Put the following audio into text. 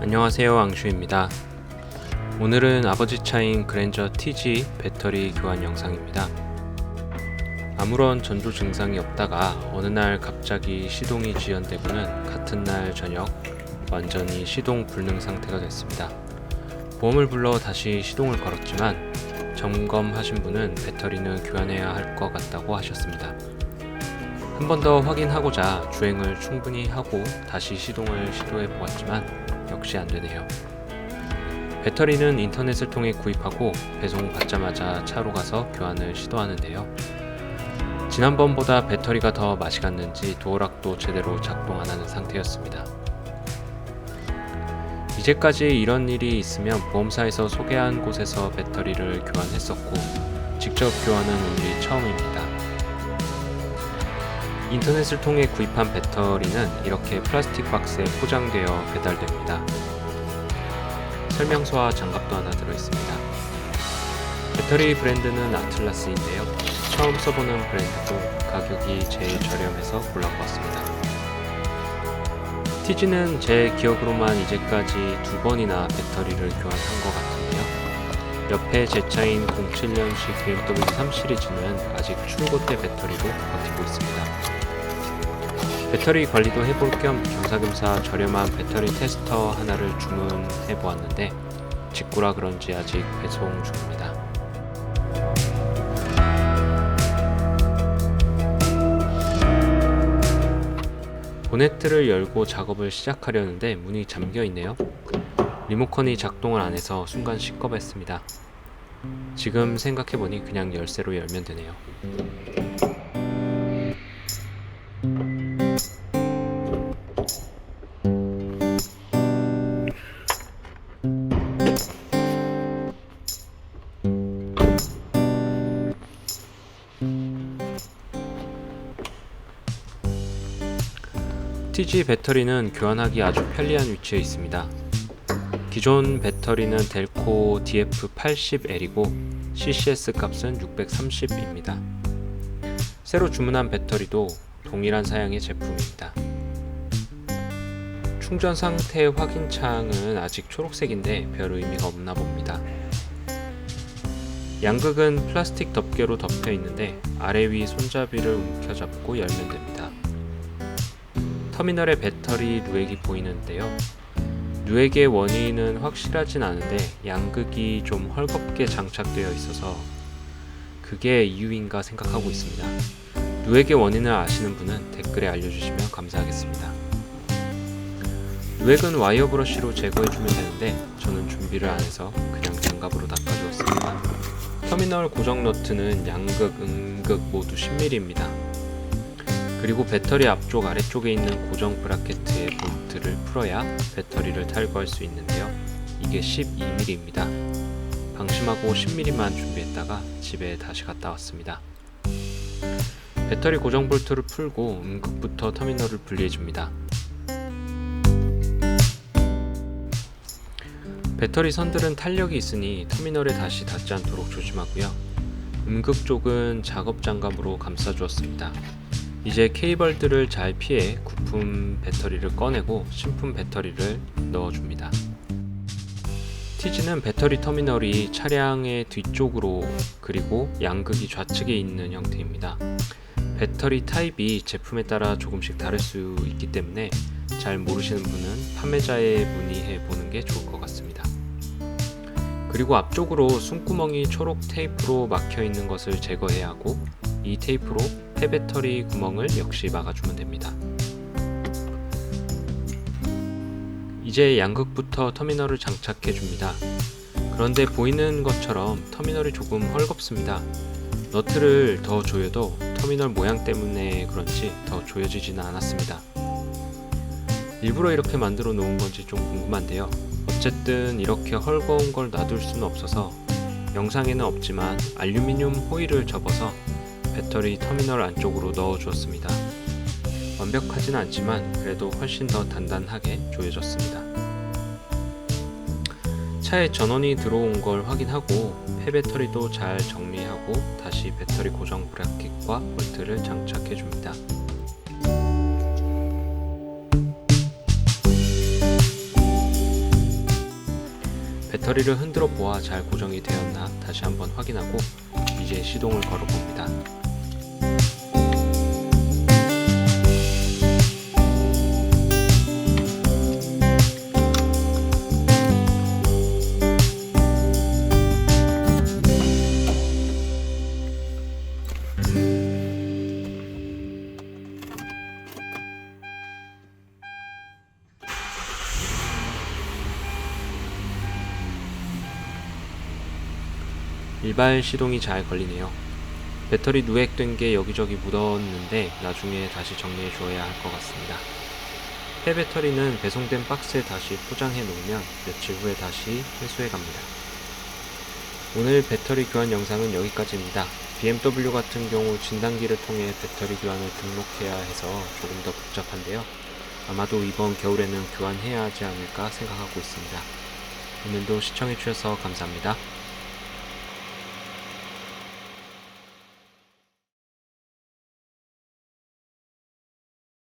안녕하세요 앙슈입니다. 오늘은 아버지 차인 그랜저 TG 배터리 교환 영상입니다. 아무런 전조 증상이 없다가 어느 날 갑자기 시동이 지연되고는 같은 날 저녁 완전히 시동 불능 상태가 됐습니다. 보험을 불러 다시 시동을 걸었지만 점검하신 분은 배터리는 교환해야 할 것 같다고 하셨습니다. 한 번 더 확인하고자 주행을 충분히 하고 다시 시동을 시도해 보았지만 역시 안 되네요. 배터리는 인터넷을 통해 구입하고 배송 받자마자 차로 가서 교환을 시도하는데요. 지난번보다 배터리가 더 맛이 갔는지 도어락도 제대로 작동 안 하는 상태였습니다. 이제까지 이런 일이 있으면 보험사에서 소개한 곳에서 배터리를 교환했었고 직접 교환은 오늘이 처음입니다. 인터넷을 통해 구입한 배터리는 이렇게 플라스틱 박스에 포장되어 배달됩니다. 설명서와 장갑도 하나 들어있습니다. 배터리 브랜드는 아틀라스인데요. 처음 써보는 브랜드고 가격이 제일 저렴해서 골라보았습니다. TG는 제 기억으로만 이제까지 두 번이나 배터리를 교환한 것 같은데요. 옆에 제 차인 07년식 BMW 3 시리즈는 아직 출고 때 배터리로 있습니다. 배터리 관리도 해볼 겸 겸사겸사 저렴한 배터리 테스터 하나를 주문해 보았는데 직구라 그런지 아직 배송 중입니다. 보네트를 열고 작업을 시작하려는데 문이 잠겨 있네요. 리모컨이 작동을 안 해서 순간 시겁했습니다. 지금 생각해보니 그냥 열쇠로 열면 되네요. TG 배터리는 교환하기 아주 편리한 위치에 있습니다. 기존 배터리는 델코 DF80L이고 CCS 값은 630입니다. 새로 주문한 배터리도 동일한 사양의 제품입니다. 충전 상태 확인 창은 아직 초록색인데 별 의미가 없나 봅니다. 양극은 플라스틱 덮개로 덮여 있는데 아래 위 손잡이를 움켜잡고 열면 됩니다. 터미널에 배터리 누액이 보이는데요. 누액의 원인은 확실하진 않은데 양극이 좀 헐겁게 장착되어 있어서 그게 이유인가 생각하고 있습니다. 누액의 원인을 아시는 분은 댓글에 알려주시면 감사하겠습니다. 누액은 와이어 브러쉬로 제거해주면 되는데 저는 준비를 안 해서 그냥 장갑으로 닦아주었습니다. 터미널 고정 너트는 양극, 음극 모두 10mm입니다. 그리고 배터리 앞쪽 아래쪽에 있는 고정 브라켓의 볼트를 풀어야 배터리를 탈거할 수 있는데요. 이게 12mm입니다. 방심하고 10mm만 준비했다가 집에 다시 갔다 왔습니다. 배터리 고정 볼트를 풀고 음극부터 터미널을 분리해 줍니다. 배터리 선들은 탄력이 있으니 터미널에 다시 닿지 않도록 조심하고요. 음극 쪽은 작업 장갑으로 감싸 주었습니다. 이제 케이블들을 잘 피해 구품 배터리를 꺼내고 신품 배터리를 넣어줍니다. TG는 배터리 터미널이 차량의 뒤쪽으로 그리고 양극이 좌측에 있는 형태입니다. 배터리 타입이 제품에 따라 조금씩 다를 수 있기 때문에 잘 모르시는 분은 판매자에 문의해 보는 게 좋을 것 같습니다. 그리고 앞쪽으로 숨구멍이 초록 테이프로 막혀 있는 것을 제거해야 하고 이 테이프로 폐배터리 구멍을 역시 막아주면 됩니다. 이제 양극부터 터미널을 장착해 줍니다. 그런데 보이는 것처럼 터미널이 조금 헐겁습니다. 너트를 더 조여도 터미널 모양 때문에 그런지 더 조여지지는 않았습니다. 일부러 이렇게 만들어 놓은 건지 좀 궁금한데요. 어쨌든 이렇게 헐거운 걸 놔둘 수는 없어서 영상에는 없지만 알루미늄 호일을 접어서 배터리 터미널 안쪽으로 넣어 주었습니다. 완벽하진 않지만 그래도 훨씬 더 단단하게 조여졌습니다. 차에 전원이 들어온 걸 확인하고 폐배터리도 잘 정리하고 다시 배터리 고정 브라켓과 볼트를 장착해 줍니다. 배터리를 흔들어 보아 잘 고정이 되었나 다시 한번 확인하고 이제 시동을 걸어 봅니다. 일발 시동이 잘 걸리네요. 배터리 누액된 게 여기저기 묻었는데 나중에 다시 정리해 주어야 할 것 같습니다. 폐 배터리는 배송된 박스에 다시 포장해 놓으면 며칠 후에 다시 회수해 갑니다. 오늘 배터리 교환 영상은 여기까지입니다. BMW 같은 경우 진단기를 통해 배터리 교환을 등록해야 해서 조금 더 복잡한데요. 아마도 이번 겨울에는 교환해야 하지 않을까 생각하고 있습니다. 오늘도 시청해 주셔서 감사합니다.